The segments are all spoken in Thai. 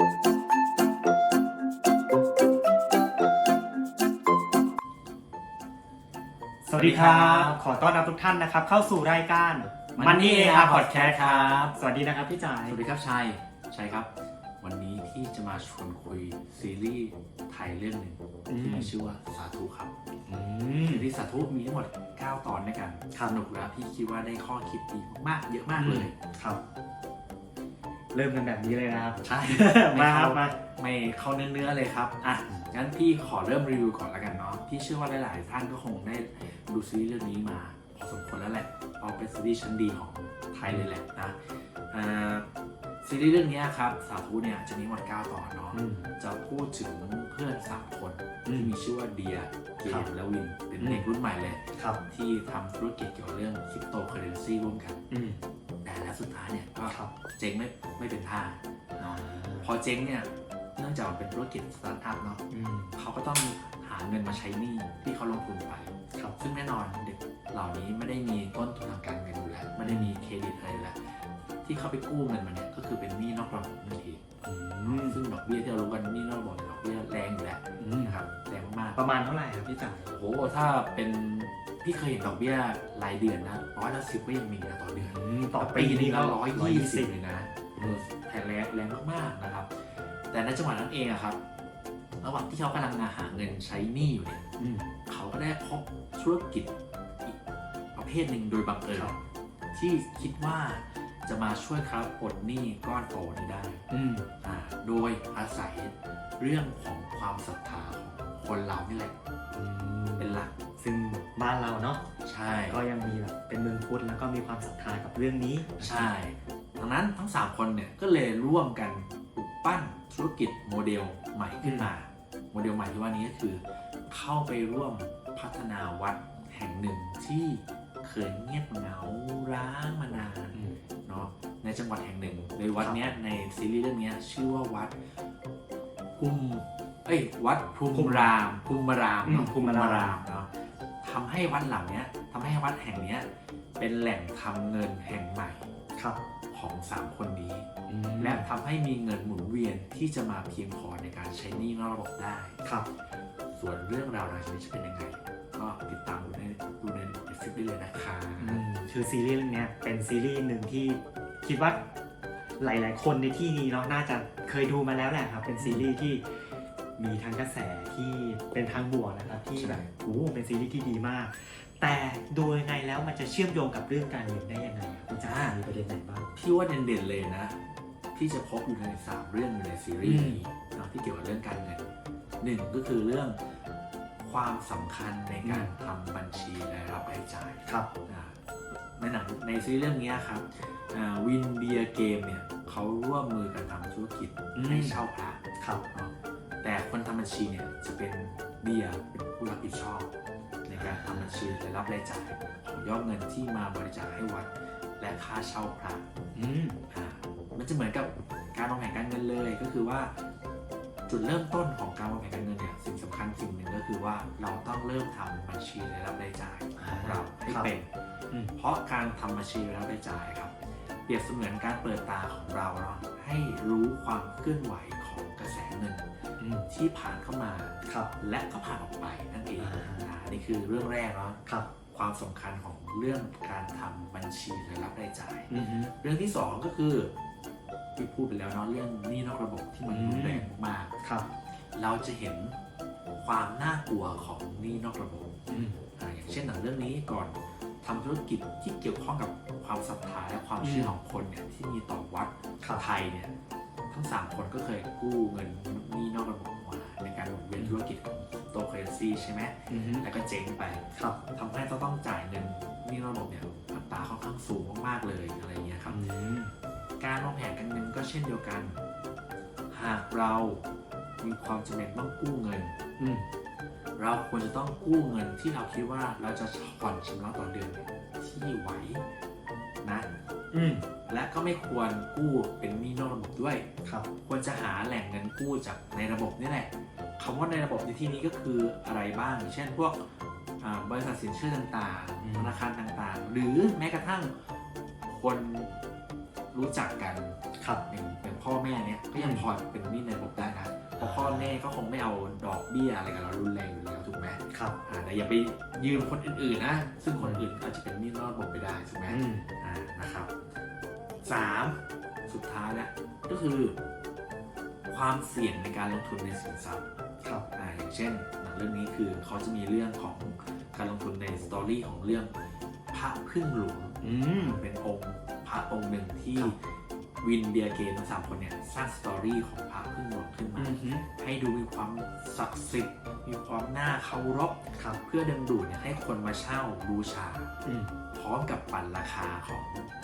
สวัสดีครับ ขอต้อนรับทุกท่านนะครับ เข้าสู่รายการ Money AR Podcast ครับ สวัสดีนะครับพี่จ่ายสวัสดีครับชัยชัยครับ วันนี้ที่จะมาชวนคุยซีรีส์ไทยเรื่องหนึ่งอืมที่มีชื่อว่าสาธุครับอืมซีรีส์สาธุมีทั้งหมด 9 ตอนด้วยกันครับสนุกแล้วพี่คิดว่าได้ข้อคิดดีมากๆเยอะมากเลยครับ เริ่มกันแบบนี้เลยนะครับ ใช่ มาครับไเข้มา ไม่เข้าเนื้อๆเลยครับ อะ งั้นพี่ขอเริ่มรีวิวก่อนแล้วกันเนาะ พี่เชื่อว่าหลายๆท่านก็คงได้ดูซีรีส์เรื่องนี้มาพอสมควรแล้วแหละเพราะเป็นซีรีส์ชั้นดีของไทยเลยแหละนะอ่าซีรีส์เรื่องนี้ครับ สาธุเนี่ยจะมีทั้งหมด9ตอนเนาะอืมจะพูดถึงเพื่อนสามคนอืมที่มีชื่อว่าเดียเกครัมบและวิน เป็นอืมเด็กรุ่นใหม่เลยครับที่ทำธุรกิจเกี่ยวกับเรื่องคริปโตเคอเรนซีร่วมกันอืมแต่แล้ว สุดท้ายเนี่ยก็ครับเจ๊งไม่ไม่เป็นท่าเนาะพอเจ๊งเนี่ยเนื่องจากมันเป็นธุรกิจสตาร์ทอัพเนาะอืม เขาก็ต้องหาเงินมาใช้หนี้ที่เขาลงทุนไปครับ ซึ่งแน่นอนเด็กเหล่านี้ไม่ได้มีต้นทุนทางการเงินอยู่แล้วไม่ได้มีเครดิตอะไรอยู่แล้วที่เขาไปกู้เงินมาเนี่ยก็คือเป็นหนี้นอกระบบนั่นเองอืมซึ่งดอกเบี้ยที่เรารู้กันหนี้นอกระบบเนี่ยดอกเบี้ยแรงอยู่แล้วอืมนะครับแรงมากประมาณเท่าไหร่ครับพี่จ่ายๆโอ้โหถ้าเป็น พี่เคยเห็นดอกเบี้ยรายเดือนนะร้อยละสิบก็ยังมีนะต่อเดือนอืมต่อแต่ปีปีนี่นี้ก็ก็ร้อยร้อยยี่ยี่สิสิบบเลยนะเออแผ่แรงแรงมากๆนะครับ แต่ในจังหวะนั้นเองอะครับ ระหว่างที่เขากำลังหาเงินใช้หนี้อยู่เนี่ยอืมเขาก็ได้พบธุรกิจอีกประเภทหนึ่งโดยบังเอิญครับที่คิดว่าจะมาช่วยเขาปลดหนี้ก้อนโตนี้ได้อืมอ่าโดยอาศัยเรื่องของความศรัทธาของคนเรานี่แหละอืมเป็นหลัก ซึ่งบ้านเราเนาะใช่ก็ยังมีแบบเป็นเมืองพุทธแล้วก็มีความศรัทธากับเรื่องนี้ใช่ดังนั้นทั้ง 3 คนเนี่ยก็เลยร่วมกันปลุกปั้นธุรกิจโมเดลใหม่ขึ้นมา โมเดลใหม่ที่ว่านี้ก็คือ เข้าไปร่วมพัฒนาวัดแห่งหนึ่งที่เคยเงียบเหงาร้างมานานอืมเนาะในจังหวัดแห่งหนึ่งโดยวัดเนี้ยในซีรีส์เรื่องเนี้ยชื่อว่าวัดภูมิเอ้ยวัดภูมิรามภูมิรามเนาะอืมภูมิรามเนาะ ทำให้วัดหลังเนี้ยทำให้วัดแห่งเนี้ยเป็นแหล่งทำเงินแห่งใหม่ครับของสามคนนี้อืมและทำให้มีเงินหมุนเวียนที่จะมาเพียงพอในการใช้หนี้นอกระบบได้ครับ ส่วนเรื่องราวหลังจากนี้จะเป็นยังไง ก็ติดตามดูในดูในเน็ตฟลิกได้เลยนะคะอืมคือซีรีส์เรื่องเนี้ยเป็นซีรีส์หนึ่งที่คิดว่าหลาย ๆ คนในที่นี้เนาะน่าจะเคยดูมาแล้วแหละครับเป็นซีรีส์ที่ มีทั้งกระแสที่เป็นทางบวกนะครับที่แบบโอ้โหเป็นซีรีส์ที่ดีมาก แต่ดูยังไงแล้วมันจะเชื่อมโยงกับเรื่องการเงินได้ยังไงครับคุณจ้ามีประเด็นไหนบ้างพี่ว่าเด่นๆเลยนะ ที่จะพบอยู่ในสามเรื่องอยู่ในซีรีส์นี้เนาะที่เกี่ยวกับเรื่องการเงินหนึ่งก็คือเรื่องความสำคัญในการทำบัญชีรายรับรายจ่ายครับอ่าในหนังในซีรีส์เรื่องนี้ครับวินเบียเกมเนี่ยเขาร่วมมือกันทำธุรกิจอืมให้เช่าพระครับเนาะแต่ คนทำบัญชีเนี่ยจะเป็นเบียร์เป็นผู้รับผิดชอบ ในการทำบัญชีรายรับรายจ่ายของยอดเงินที่มาบริจาคให้วัด และค่าเช่าพระอืมอ่ามันจะเหมือนกับการวางแผนการเงินเลยก็คือว่า จุดเริ่มต้นของการวางแผนการเงินเนี่ยสิ่งสำคัญสิ่งหนึ่งก็คือว่าเราต้องเริ่มทำบัญชีรายรับรายจ่ายของเราให้ครับเป็นอืมเพราะการทำบัญชีรายรับรายจ่ายครับเปรียบเสมือนการเปิดตาของเราเนาะให้รู้ความเคลื่อนไหวของกระแสเงินอืม ที่ผ่านเข้ามาครับและก็ผ่านออกไปนั่นเองอ่าอ่านี่คือเรื่องแรกเนาะครับความสำคัญของเรื่องการทำบัญชีรายรับรายจ่าย อืมฮึเรื่องที่สองก็คือที่พูดไปแล้วเนาะเรื่องหนี้นอกระบบที่มันอืม รุนแรงมากครับเราจะเห็นความน่ากลัวของหนี้นอกระบบอืม อ่าอย่างเช่นหนังเรื่องนี้ก่อนทำธุรกิจที่เกี่ยวข้องกับความศรัทธาและความเชื่อของคนเนี่ยที่มีต่อวัดครับไทยเนี่ย ทั้งสามคนก็เคยกู้เงินหนี้นอกระบบมาในการหมุนเวียนธุรกิจของโตเคเรนซีใช่ไหมอืมฮึแล้วก็เจ๊งไปครับทำให้ต้องต้องจ่ายเงินหนี้นอกระบบเนี่ยอัตราค่อนข้างสูงมากๆเลยอะไรอย่างเงี้ยครับ อืมการวางแผนการเงินก็เช่นเดียวกัน หากเรามีความจำเป็นต้องกู้เงิน อืมเราควรจะต้องกู้เงินที่เราคิดว่าเราจะผ่อนชำระต่อเดือนที่ไหวนะ อืมและก็ไม่ควรกู้เป็นหนี้นอกระบบด้วย ครับ ควรจะหาแหล่งเงินกู้จากในระบบนี่แหละคำว่าในระบบในที่นี้ก็คืออะไรบ้าง เช่นพวกอ่าบริษัทสินเชื่อต่างอืม ๆธนาคารต่างๆ หรือแม้กระทั่งคนรู้จักกันครับ อย่างอย่างพ่อแม่เนี่ยก็ยังพอเป็นหนี้ในระบบได้นะเพราะพ่อแม่ก็คงไม่เอาดอกเบี้ยอะไรกับเรารุนแรงอยู่แล้วถูกไหม ครับอ่าแต่อย่าไปยืมคนอื่นๆนะ ซึ่งคนอื่นอาจจะเป็นหนี้นอกระบบไปได้ถูกไหมอืมอ่านะครับสามสุดท้ายแล้วก็คือ ความเสี่ยงในการลงทุนในสินทรัพย์ ครับอ่าอย่างเช่นหนังเรื่องนี้คือเขาจะมีเรื่องของการลงทุนในสตอรี่ของเรื่องพระพึ่งหลวงอืม เป็นองค์พระองค์หนึ่งที่ครับ วินเดียเกมทั้งสามคนเนี่ยสร้างสตอรี่ของพระพึ่งหลวงขึ้นอืมามฮึให้ดูมีความศักดิ์สิทธิ์ มีความน่าเคารพครับ เพื่อดึงดูดเนี่ยให้คนมาเช่าบูชา อืม พร้อมกับปั่นราคาของ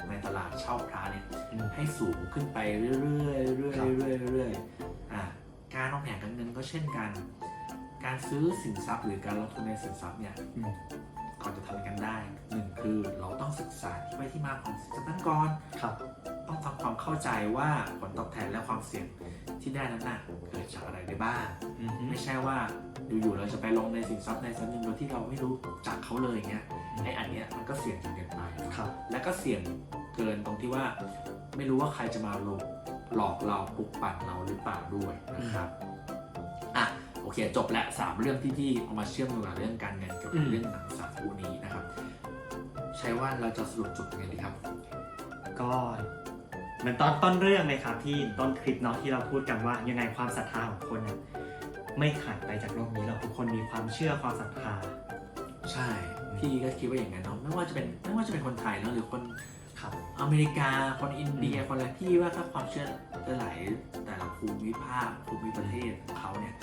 ในตลาดเช่าพระเนี่ยอืมให้สูงขึ้นไปเรื่อยๆเรื่อยครับๆเรื่อยๆเรื่อยๆอ่าการวางแผนการเงินก็เช่นกัน การซื้อสินทรัพย์หรือการลงทุนในสินทรัพย์เนี่ย อืม ก่อนจะทำกันได้หนึ่งคือเราต้องศึกษาที่ไปที่มาของสินทรัพย์นั้นก่อนครับ ต้องทำความเข้าใจว่าผลตอบแทนและความเสี่ยง ที่ได้นั้นน่ะเกิดจากอะไรได้บ้างอืมฮึไม่ใช่ว่าอยู่ๆเราจะไปลงในสินทรัพย์ในสันนิมโดยที่เราไม่รู้จักเขาเลยอย่างเงี้ยไอ้อันเนี้ยมันก็เสี่ยงจนเกินไปครับและก็เสี่ยงเกินตรงที่ว่า ไม่รู้ว่าใครจะมาลงหลอกเราปลุกปั่นเราหรือเปล่าด้วยนะครับอะโอเคจบและสามเรื่องที่พี่เอามาเชื่อมโยงกับเรื่องการเงินเกี่ยวกับเรื่องหนังสารคู่นี้นะครับ ใช้ว่าเราจะสรุปจบยังไงดีครับ ก็เห มือนตอนต้นเรื่องเลยครับที่ต้นคลิปเนาะที่เราพูดกันว่ายังไงความศรัทธาของคนน่ะไม่ขาดไปจากโลกนี้หรอกทุกคนมีความเชื่อความศรัทธา ใช่ พี่ก็คิดว่าอย่างนั้นเนาะไม่ว่าจะเป็นไม่ว่าจะเป็นคนไทยเนาะหรือคนครับอเมริกาคนอินเดียอืมคนอะไรพี่ว่าถ้าความเชื่อหลายๆแต่ละภูมิภาคภูมิประเทศของเขาเนี่ย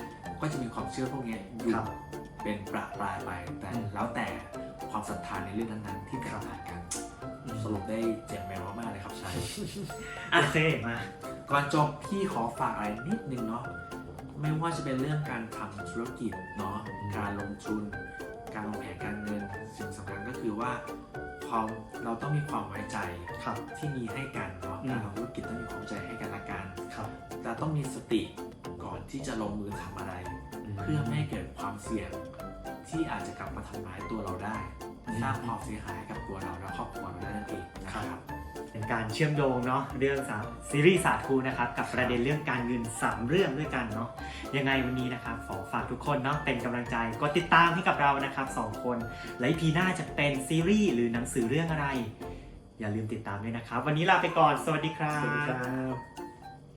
ก็จะมีความเชื่อพวกเนี้ยอยู่ครับเป็นประปรายไปแต่อืมแล้วแต่ความศรัทธาในเรื่องนั้นๆที่แตกต่างกัน สรุปได้เจ็บแมวมากๆเลยครับชัยโอเคมาก่อนจบพี่ขอฝากอะไรนิดนึงเนาะไม่ว่าจะเป็นเรื่องการทำธุรกิจเนาะการลงทุน การวางแผนการเงินสิ่งสำคัญก็คือว่าความเราต้องมีความไว้ใจครับที่มีให้กันเนาะอืมการทำธุรกิจต้องมีความไว้ใจให้กันและกันครับแต่ต้องมีสติก่อนที่จะลงมือทำอะไร เพื่อไม่ให้เกิดความเสี่ยงที่อาจจะกลับมาทำร้ายตัวเราได้อืม สร้างความเสียหายให้กับตัวเราและครอบครัวเราได้นั่นเองนะครับ เป็นการเชื่อมโยงเนาะเรื่องสาซีรีส์ศาสตร์ครูนะครับกับประเด็นเรื่องการเงินสามเรื่องด้วยกันเนาะยังไงวันนี้นะครับขอฝากทุกคนเนาะเป็นกำลังใจกดติดตามให้กับเรานะครับสองคนและพีหน้าจะเป็นซีรีส์หรือหนังสือเรื่องอะไร อย่าลืมติดตามด้วยนะครับ วันนี้ลาไปก่อนสวัสดีครับ สวัสดีครับ